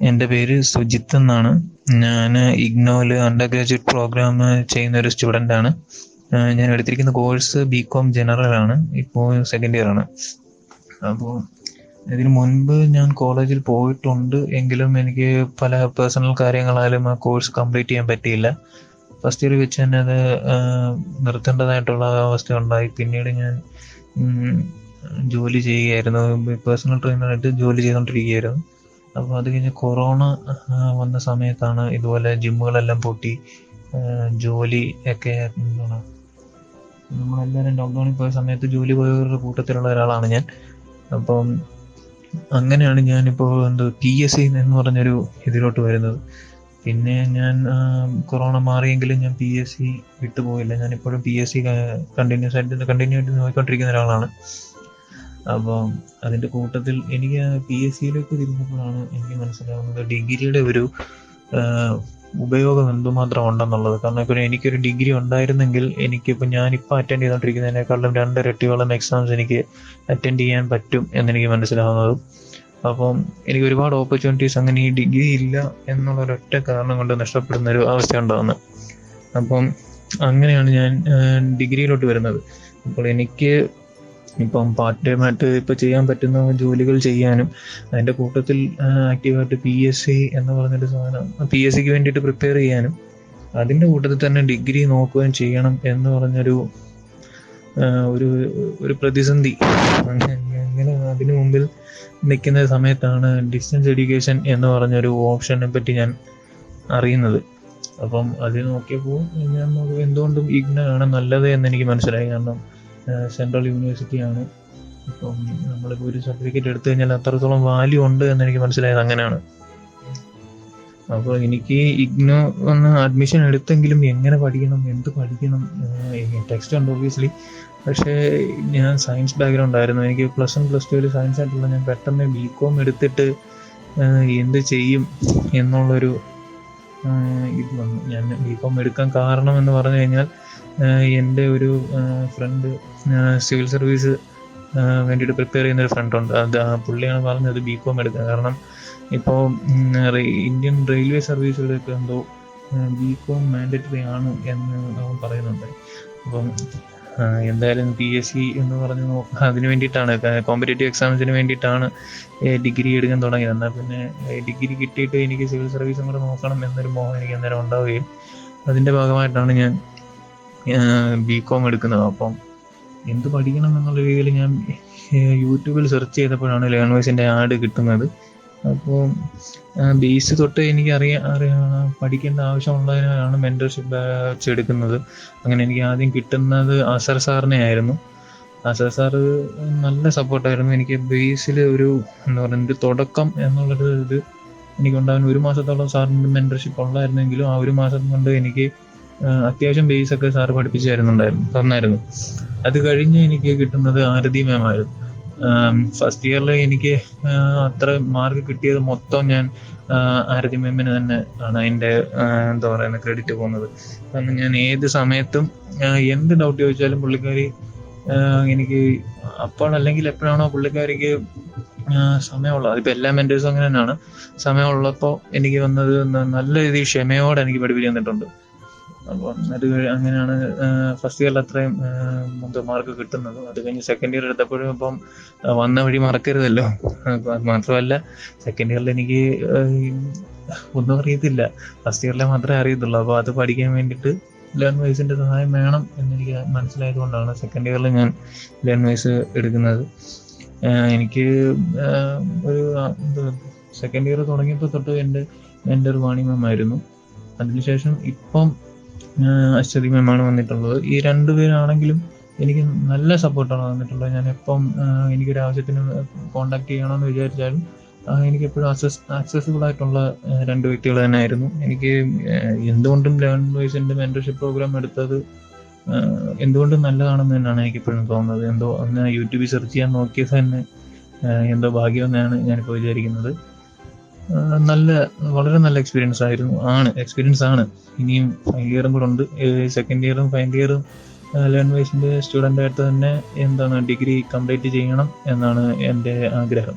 എന്റെ പേര് സുജിത്ത് എന്നാണ്. ഞാൻ ഇഗ്നോയിൽ അണ്ടർ ഗ്രാജുവേറ്റ് പ്രോഗ്രാം ചെയ്യുന്ന ഒരു സ്റ്റുഡന്റ് ആണ്. ഞാൻ എടുത്തിരിക്കുന്ന കോഴ്സ് ബി കോം ജനറൽ ആണ്. ഇപ്പോൾ സെക്കൻഡ് ഇയർ ആണ്. അപ്പോൾ ഇതിനു മുൻപ് ഞാൻ കോളേജിൽ പോയിട്ടുണ്ട് എങ്കിലും എനിക്ക് പല പേഴ്സണൽ കാര്യങ്ങളാലും ആ കോഴ്സ് കംപ്ലീറ്റ് ചെയ്യാൻ പറ്റിയില്ല. ഫസ്റ്റ് ഇയർ വെച്ച് തന്നെ അത് നിർത്തേണ്ടതായിട്ടുള്ള അവസ്ഥ ഉണ്ടായി. പിന്നീട് ഞാൻ ജോലി ചെയ്യുകയായിരുന്നു. പേഴ്സണൽ ട്രെയിനറായിട്ട് ജോലി ചെയ്തുകൊണ്ടിരിക്കുകയായിരുന്നു. അപ്പോൾ അത് കഴിഞ്ഞ് കൊറോണ വന്ന സമയത്താണ് ഇതുപോലെ ജിമ്മുകളെല്ലാം പൂട്ടി ജോലി ഒക്കെ എന്താണ് നമ്മളെല്ലാവരും ലോക്ക്ഡൗണിൽ പോയ സമയത്ത് ജോലി പോയവരുടെ കൂട്ടത്തിലുള്ള ഒരാളാണ് ഞാൻ. അപ്പം അങ്ങനെയാണ് ഞാനിപ്പോൾ എന്ത് പി എസ് സി എന്ന് പറഞ്ഞൊരു ഇതിലോട്ട് വരുന്നത്. പിന്നെ ഞാൻ കൊറോണ മാറിയെങ്കിലും ഞാൻ പി എസ് സി വിട്ടുപോയില്ല. ഞാനിപ്പോഴും പി എസ് സി കണ്ടിന്യൂസ് ആയിട്ട് കണ്ടിന്യൂ ആയിട്ട് നോക്കിക്കൊണ്ടിരിക്കുന്ന ഒരാളാണ്. അപ്പോൾ അതിന്റെ കൂട്ടത്തിൽ എനിക്ക് പി എസ് സിയിലേക്ക് തിരിഞ്ഞപ്പോഴാണ് എനിക്ക് മനസ്സിലാവുന്നത് ഡിഗ്രിയുടെ ഒരു ഉപയോഗം എന്തുമാത്രം ഉണ്ടെന്നുള്ളത്. കാരണം ഇപ്പോൾ എനിക്കൊരു ഡിഗ്രി ഉണ്ടായിരുന്നെങ്കിൽ എനിക്കിപ്പോൾ ഞാനിപ്പോൾ അറ്റൻഡ് ചെയ്തുകൊണ്ടിരിക്കുന്നതിനേക്കാളും രണ്ടരട്ടിയോളം എക്സാംസ് എനിക്ക് അറ്റൻഡ് ചെയ്യാൻ പറ്റും എന്നെനിക്ക് മനസ്സിലാവുന്നത്. അപ്പം എനിക്ക് ഒരുപാട് ഓപ്പർച്യൂണിറ്റീസ് അങ്ങനെ ഈ ഡിഗ്രി ഇല്ല എന്നുള്ള ഒരൊറ്റ കാരണം കൊണ്ട് നഷ്ടപ്പെടുന്ന ഒരു അവസ്ഥ ഉണ്ടാകുന്നത് അപ്പം അങ്ങനെയാണ് ഞാൻ ഡിഗ്രിയിലോട്ട് വരുന്നത്. അപ്പോൾ എനിക്ക് ഇപ്പം പാർട്ട് ടൈം ആയിട്ട് ഇപ്പം ചെയ്യാൻ പറ്റുന്ന ജോലികൾ ചെയ്യാനും അതിന്റെ കൂട്ടത്തിൽ ആക്റ്റീവായിട്ട് പി എസ് സി എന്ന് പറഞ്ഞൊരു സാധനം പി എസ് സിക്ക് വേണ്ടിയിട്ട് പ്രിപ്പയർ ചെയ്യാനും അതിന്റെ കൂട്ടത്തിൽ തന്നെ ഡിഗ്രി നോക്കുകയും ചെയ്യണം എന്ന് പറഞ്ഞൊരു ഒരു ഒരു പ്രതിസന്ധി. അങ്ങനെ അതിനു മുമ്പിൽ നിൽക്കുന്ന സമയത്താണ് ഡിസ്റ്റൻസ് എഡ്യൂക്കേഷൻ എന്ന് പറഞ്ഞൊരു ഓപ്ഷനെ പറ്റി ഞാൻ അറിയുന്നത്. അപ്പം അത് നോക്കിയപ്പോൾ ഞാൻ എന്തുകൊണ്ടും ഇഗ്ന ആണ് നല്ലത് എന്ന് എനിക്ക് മനസ്സിലായി. കാരണം സെൻട്രൽ യൂണിവേഴ്സിറ്റിയാണ് ഇപ്പം നമ്മളിപ്പോൾ ഒരു സർട്ടിഫിക്കറ്റ് എടുത്തു കഴിഞ്ഞാൽ അത്രത്തോളം വാല്യൂ ഉണ്ട് എന്ന് എനിക്ക് മനസ്സിലായത് അങ്ങനെയാണ്. അപ്പോൾ എനിക്ക് ഇഗ്നോ ഒന്ന് അഡ്മിഷൻ എടുത്തെങ്കിലും എങ്ങനെ പഠിക്കണം എന്ത് പഠിക്കണം ടെക്സ്റ്റ് ഉണ്ട് ഒബിയസ്ലി പക്ഷേ ഞാൻ സയൻസ് ബാക്ക്ഗ്രൗണ്ട് ആയിരുന്നു. എനിക്ക് പ്ലസ് വൺ പ്ലസ് ടുവിൽ സയൻസ് ആയിട്ടുള്ള ഞാൻ പെട്ടെന്ന് ബി കോം എടുത്തിട്ട് എന്ത് ചെയ്യും എന്നുള്ളൊരു ഇത് വന്നു. ഞാൻ ബി കോം എടുക്കാൻ കാരണം എന്ന് പറഞ്ഞു കഴിഞ്ഞാൽ എന്റെ ഒരു ഫ്രണ്ട് സിവിൽ സർവീസ് വേണ്ടിയിട്ട് പ്രിപ്പയർ ചെയ്യുന്ന ഒരു ഫ്രണ്ടുണ്ട് അത് പുള്ളിയാണ് പറഞ്ഞത് ബി കോം എടുക്കുക കാരണം ഇപ്പോൾ ഇന്ത്യൻ റെയിൽവേ സർവീസുകളൊക്കെ എന്തോ ബി കോം മാൻഡറ്ററി ആണ് എന്ന് അവൻ പറയുന്നുണ്ട്. അപ്പം എന്തായാലും പി എസ് സി എന്ന് പറഞ്ഞു അതിന് വേണ്ടിയിട്ടാണ് കോമ്പറ്റേറ്റീവ് എക്സാംസിന് വേണ്ടിയിട്ടാണ് ഡിഗ്രി എടുക്കാൻ തുടങ്ങിയത്. എന്നാൽ പിന്നെ ഡിഗ്രി കിട്ടിയിട്ട് എനിക്ക് സിവിൽ സർവീസും കൂടെ നോക്കണം എന്നൊരു മോഹം എനിക്ക് അന്നേരം ഉണ്ടാവുകയും അതിന്റെ ഭാഗമായിട്ടാണ് ഞാൻ ബി കോം എടുക്കുന്നത്. അപ്പം എന്ത് പഠിക്കണം എന്നുള്ള രീതിയിൽ ഞാൻ യൂട്യൂബിൽ സെർച്ച് ചെയ്തപ്പോഴാണ് ലേൺവേഴ്സിന്റെ ആഡ് കിട്ടുന്നത്. അപ്പോൾ ബേസ് തൊട്ട് എനിക്ക് അറിയ അറിയാ പഠിക്കേണ്ട ആവശ്യമുള്ളതിനാണ് മെന്റർഷിപ്പ് ബാച്ച് എടുക്കുന്നത്. അങ്ങനെ എനിക്ക് ആദ്യം കിട്ടുന്നത് അസർ സാറിനെ ആയിരുന്നു. അസർ സാറ് നല്ല സപ്പോർട്ടായിരുന്നു എനിക്ക് ബേസിൽ ഒരു എന്താ പറയുക തുടക്കം എന്നുള്ളൊരു ഇത് എനിക്കുണ്ടാകുന്ന ഒരു മാസത്തോളം സാറിന്റെ മെന്റർഷിപ്പ് ഉള്ളായിരുന്നെങ്കിലും ആ ഒരു മാസം കൊണ്ട് എനിക്ക് അത്യാവശ്യം ബേസ് ഒക്കെ സാറ് പഠിപ്പിച്ചു തരുന്നുണ്ടായിരുന്നു തന്നായിരുന്നു. അത് കഴിഞ്ഞ് എനിക്ക് കിട്ടുന്നത് ആരതി മാം ആയിരുന്നു. ഫസ്റ്റ് ഇയറിൽ എനിക്ക് അത്ര മാർക്ക് കിട്ടിയത് മൊത്തം ഞാൻ ആരതി മാമിന് തന്നെ ആണ് അതിന്റെ എന്താ പറയുക ക്രെഡിറ്റ് പോകുന്നത്. കാരണം ഞാൻ ഏത് സമയത്തും എന്ത് ഡൗട്ട് ചോദിച്ചാലും പുള്ളിക്കാരി എനിക്ക് അപ്പോൾ അല്ലെങ്കിൽ എപ്പോഴാണോ പുള്ളിക്കാരിക്ക് സമയമുള്ളത്. അതിപ്പോൾ എല്ലാ മെന്റേഴ്സും അങ്ങനെ തന്നെയാണ്. സമയമുള്ളപ്പോൾ എനിക്ക് വന്നത് നല്ല രീതിയിൽ ക്ഷമയോടെ എനിക്ക് പഠിപ്പിച്ചു തന്നിട്ടുണ്ട്. അപ്പം അത് അങ്ങനെയാണ് ഫസ്റ്റ് ഇയറിൽ അത്രയും എന്തോ മാർക്ക് കിട്ടുന്നത്. അത് കഴിഞ്ഞ് സെക്കൻഡ് ഇയർ എടുത്തപ്പോഴും ഇപ്പം വന്ന വഴി മറക്കരുതല്ലോ. മാത്രമല്ല സെക്കൻഡ് ഇയറിൽ എനിക്ക് ഒന്നും അറിയത്തില്ല. ഫസ്റ്റ് ഇയറിലെ മാത്രമേ അറിയത്തുള്ളൂ. അപ്പോൾ അത് പഠിക്കാൻ വേണ്ടിയിട്ട് ലേൺ വൈസിന്റെ സഹായം വേണം എന്നെനിക്ക് മനസ്സിലായതുകൊണ്ടാണ് സെക്കൻഡ് ഇയറിൽ ഞാൻ ലേൺ വൈസ് എടുക്കുന്നത്. എനിക്ക് ഒരു സെക്കൻഡ് ഇയർ തുടങ്ങിയപ്പോൾ തൊട്ട് എന്റെ എന്റെ ഒരു ആയിരുന്നു. അതിനുശേഷം ഇപ്പം അശ്വതി മാമാണ് വന്നിട്ടുള്ളത്. ഈ രണ്ടുപേരാണെങ്കിലും എനിക്ക് നല്ല സപ്പോർട്ടാണ് വന്നിട്ടുള്ളത്. ഞാൻ എപ്പം എനിക്കൊരു ആവശ്യത്തിന് കോണ്ടാക്ട് ചെയ്യണമെന്ന് വിചാരിച്ചാലും എനിക്ക് എപ്പോഴും അക്സസ് ആക്സസിബിൾ ആയിട്ടുള്ള രണ്ട് വ്യക്തികൾ തന്നെയായിരുന്നു. എനിക്ക് എന്തുകൊണ്ടും ലേൺ വൈസിന്റെ മെന്റർഷിപ്പ് പ്രോഗ്രാം എടുത്തത് എന്തുകൊണ്ടും നല്ലതാണെന്ന് തന്നെയാണ് എനിക്ക് എപ്പോഴും തോന്നുന്നത്. എന്തോ ഒന്ന് യൂട്യൂബിൽ സെർച്ച് ചെയ്യാൻ നോക്കിയത് തന്നെ എന്തോ ഭാഗ്യം എന്നാണ് ഞാനിപ്പോൾ വിചാരിക്കുന്നത്. നല്ല വളരെ നല്ല എക്സ്പീരിയൻസ് ആയിരുന്നു. ആണ് എക്സ്പീരിയൻസ് ആണ്. ഇനിയും ഫൈനൽ ഇയറും കൂടെ ഉണ്ട്. സെക്കൻഡ് ഇയറും ഫൈനൽ ഇയറും ലേൺ വൈസിന്റെ സ്റ്റുഡന്റ് ആയിട്ട് തന്നെ എന്താണ് ഡിഗ്രി കംപ്ലീറ്റ് ചെയ്യണം എന്നാണ് എന്റെ ആഗ്രഹം.